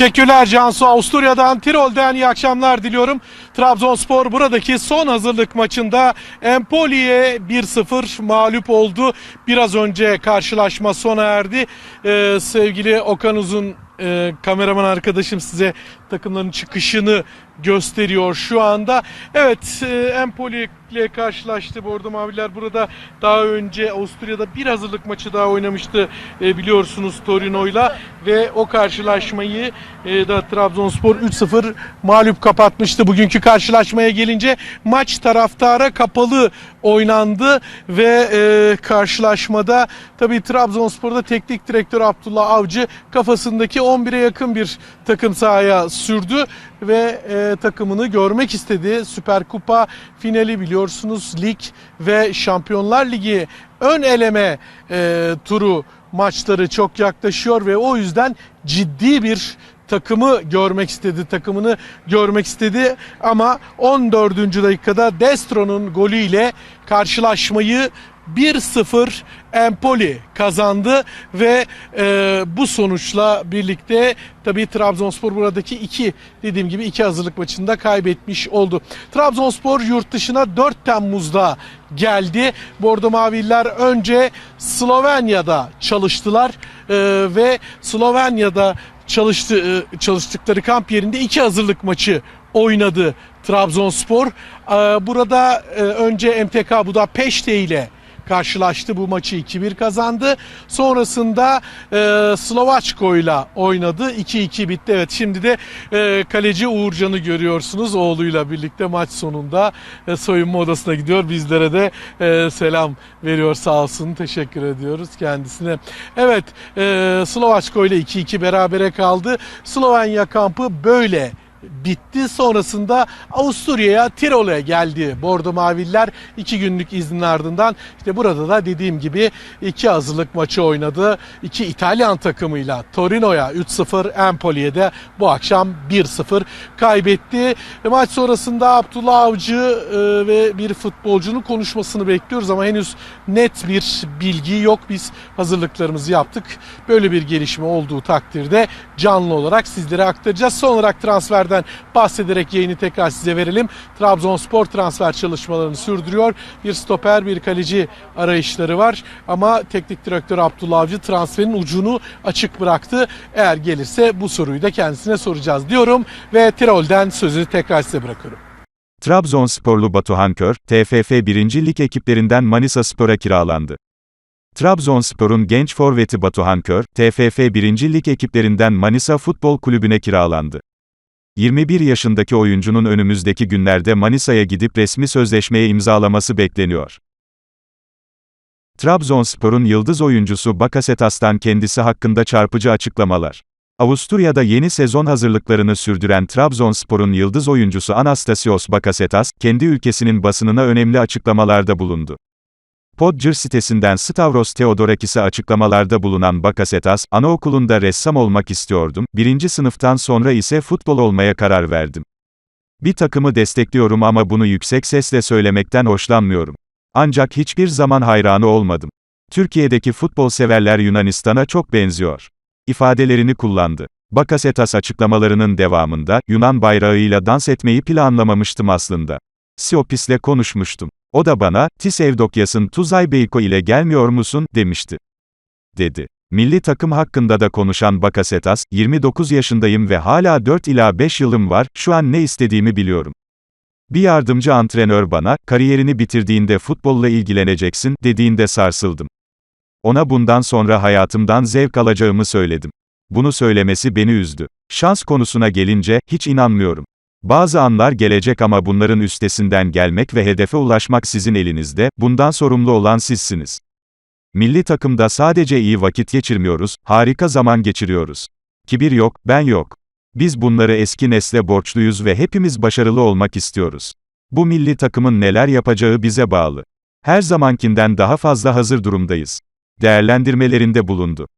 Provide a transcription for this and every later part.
Teşekkürler Cansu. Avusturya'dan, Tirol'den iyi akşamlar diliyorum. Trabzonspor buradaki son hazırlık maçında Empoli'ye 1-0 mağlup oldu. Biraz önce karşılaşma sona erdi. Ee, sevgili Okan Uzun e, kameraman arkadaşım size takımların çıkışını gösteriyor şu anda. Evet e, Empoli ile karşılaştı Bordo Maviler. Burada daha önce Avusturya'da bir hazırlık maçı daha oynamıştı e, biliyorsunuz Torino'yla ve o karşılaşmayı e, da Trabzonspor 3-0 mağlup kapatmıştı. Bugünkü karşılaşmaya gelince maç taraftara kapalı oynandı ve e, karşılaşmada tabii Trabzonspor'da teknik direktör Abdullah Avcı kafasındaki 11'e yakın bir takım sahaya sürdü ve e, takımını görmek istedi. Süper Kupa finali biliyorsunuz lig ve Şampiyonlar Ligi ön eleme e, turu maçları çok yaklaşıyor ve o yüzden ciddi bir takımı görmek istedi, takımını görmek istedi ama 14. dakikada Destro'nun golüyle karşılaşmayı 1-0 Empoli kazandı ve e, bu sonuçla birlikte tabii Trabzonspor buradaki iki dediğim gibi iki hazırlık maçında kaybetmiş oldu. Trabzonspor yurt dışına 4 Temmuz'da geldi. Bordo Maviller önce Slovenya'da çalıştılar e, ve Slovenya'da çalıştı, e, çalıştıkları kamp yerinde iki hazırlık maçı oynadı Trabzonspor. E, Burada e, önce MTK Budapeşte ile karşılaştı. Bu maçı 2-1 kazandı. Sonrasında e, Slovaçko ile oynadı. 2-2 bitti. Evet şimdi de e, kaleci Uğurcan'ı görüyorsunuz. Oğluyla birlikte maç sonunda e, soyunma odasına gidiyor. Bizlere de e, selam veriyor sağ olsun. Teşekkür ediyoruz kendisine. Evet e, Slovaçko ile 2-2 berabere kaldı. Slovenya kampı böyle bitti. Sonrasında Avusturya'ya, Tirol'e geldi Bordo Maviller. iki günlük iznin ardından işte burada da dediğim gibi iki hazırlık maçı oynadı. İki İtalyan takımıyla Torino'ya 3-0, Empoli'ye de bu akşam 1-0 kaybetti. Ve maç sonrasında Abdullah Avcı e, ve bir futbolcunun konuşmasını bekliyoruz ama henüz net bir bilgi yok. Biz hazırlıklarımızı yaptık. Böyle bir gelişme olduğu takdirde canlı olarak sizlere aktaracağız. Son olarak transferden bahsederek yayını tekrar size verelim. Trabzonspor transfer çalışmalarını sürdürüyor. Bir stoper, bir kaleci arayışları var. Ama teknik direktör Abdullah Avcı transferin ucunu açık bıraktı. Eğer gelirse bu soruyu da kendisine soracağız diyorum ve Tirol'den sözü tekrar size bırakıyorum. Trabzonsporlu Batuhan Kör, TFF 1. Lig ekiplerinden Manisa Spor'a kiralandı. Trabzonspor'un genç forveti Batuhan Kör, TFF 1. Lig ekiplerinden Manisa Futbol Kulübü'ne kiralandı. 21 yaşındaki oyuncunun önümüzdeki günlerde Manisa'ya gidip resmi sözleşmeye imzalaması bekleniyor. Trabzonspor'un yıldız oyuncusu Bakasetas'tan kendisi hakkında çarpıcı açıklamalar. Avusturya'da yeni sezon hazırlıklarını sürdüren Trabzonspor'un yıldız oyuncusu Anastasios Bakasetas, kendi ülkesinin basınına önemli açıklamalarda bulundu. Podger sitesinden Stavros Theodorakis'e açıklamalarda bulunan Bakasetas, anaokulunda ressam olmak istiyordum, birinci sınıftan sonra ise futbol olmaya karar verdim. Bir takımı destekliyorum ama bunu yüksek sesle söylemekten hoşlanmıyorum. Ancak hiçbir zaman hayranı olmadım. Türkiye'deki futbol severler Yunanistan'a çok benziyor. ifadelerini kullandı. Bakasetas açıklamalarının devamında, Yunan bayrağıyla dans etmeyi planlamamıştım aslında. Siopis'le konuşmuştum. O da bana, Tis Evdokyas'ın Tuzay Beyko ile gelmiyor musun, demişti. Dedi. Milli takım hakkında da konuşan Bakasetas, 29 yaşındayım ve hala 4 ila 5 yılım var, şu an ne istediğimi biliyorum. Bir yardımcı antrenör bana, kariyerini bitirdiğinde futbolla ilgileneceksin, dediğinde sarsıldım. Ona bundan sonra hayatımdan zevk alacağımı söyledim. Bunu söylemesi beni üzdü. Şans konusuna gelince, hiç inanmıyorum. Bazı anlar gelecek ama bunların üstesinden gelmek ve hedefe ulaşmak sizin elinizde, bundan sorumlu olan sizsiniz. Milli takımda sadece iyi vakit geçirmiyoruz, harika zaman geçiriyoruz. Kibir yok, ben yok. Biz bunları eski nesle borçluyuz ve hepimiz başarılı olmak istiyoruz. Bu milli takımın neler yapacağı bize bağlı. Her zamankinden daha fazla hazır durumdayız. Değerlendirmelerinde bulundu.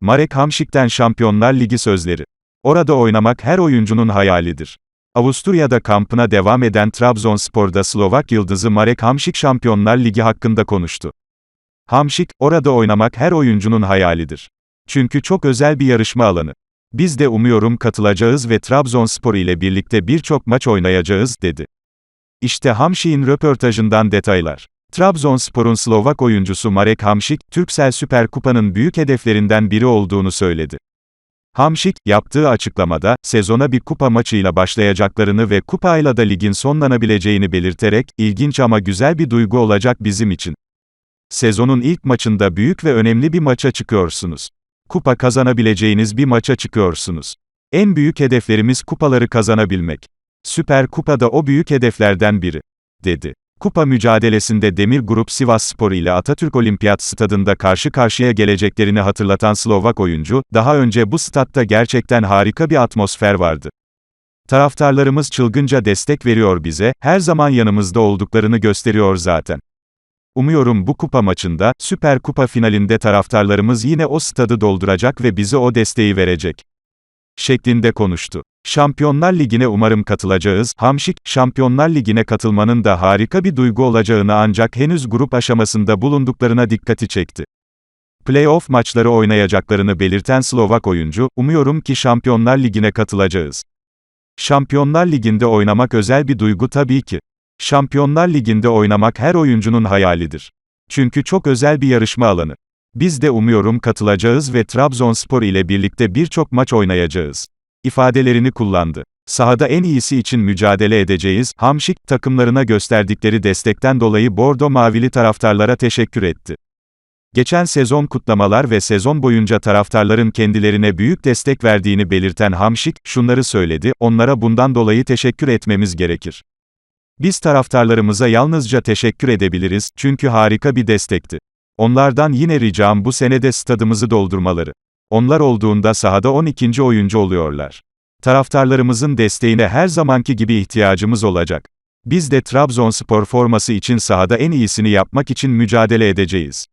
Marek Hamšik'ten Şampiyonlar Ligi sözleri. Orada oynamak her oyuncunun hayalidir. Avusturya'da kampına devam eden Trabzonspor'da Slovak yıldızı Marek Hamšik Şampiyonlar Ligi hakkında konuştu. Hamšik, orada oynamak her oyuncunun hayalidir. Çünkü çok özel bir yarışma alanı. Biz de umuyorum katılacağız ve Trabzonspor ile birlikte birçok maç oynayacağız, dedi. İşte Hamşik'in röportajından detaylar. Trabzonspor'un Slovak oyuncusu Marek Hamšík, Türksel Süper Kupa'nın büyük hedeflerinden biri olduğunu söyledi. Hamšík, yaptığı açıklamada, sezona bir kupa maçıyla başlayacaklarını ve kupayla da ligin sonlanabileceğini belirterek, ilginç ama güzel bir duygu olacak bizim için. Sezonun ilk maçında büyük ve önemli bir maça çıkıyorsunuz. Kupa kazanabileceğiniz bir maça çıkıyorsunuz. En büyük hedeflerimiz kupaları kazanabilmek. Süper Kupa da o büyük hedeflerden biri, dedi. Kupa mücadelesinde Demir Grup Sivasspor ile Atatürk Olimpiyat Stadında karşı karşıya geleceklerini hatırlatan Slovak oyuncu, daha önce bu statta gerçekten harika bir atmosfer vardı. Taraftarlarımız çılgınca destek veriyor bize, her zaman yanımızda olduklarını gösteriyor zaten. Umuyorum bu kupa maçında, Süper Kupa finalinde taraftarlarımız yine o stadı dolduracak ve bize o desteği verecek. Şeklinde konuştu. Şampiyonlar Ligi'ne umarım katılacağız. Hamşik, Şampiyonlar Ligi'ne katılmanın da harika bir duygu olacağını ancak henüz grup aşamasında bulunduklarına dikkati çekti. Playoff maçları oynayacaklarını belirten Slovak oyuncu, umuyorum ki Şampiyonlar Ligi'ne katılacağız. Şampiyonlar Ligi'nde oynamak özel bir duygu tabii ki. Şampiyonlar Ligi'nde oynamak her oyuncunun hayalidir. Çünkü çok özel bir yarışma alanı. Biz de umuyorum katılacağız ve Trabzonspor ile birlikte birçok maç oynayacağız. ifadelerini kullandı. Sahada en iyisi için mücadele edeceğiz. Hamşik, takımlarına gösterdikleri destekten dolayı Bordo Mavili taraftarlara teşekkür etti. Geçen sezon kutlamalar ve sezon boyunca taraftarların kendilerine büyük destek verdiğini belirten Hamşik, şunları söyledi, onlara bundan dolayı teşekkür etmemiz gerekir. Biz taraftarlarımıza yalnızca teşekkür edebiliriz, çünkü harika bir destekti. Onlardan yine ricam bu senede stadımızı doldurmaları. Onlar olduğunda sahada 12. oyuncu oluyorlar. Taraftarlarımızın desteğine her zamanki gibi ihtiyacımız olacak. Biz de Trabzonspor forması için sahada en iyisini yapmak için mücadele edeceğiz.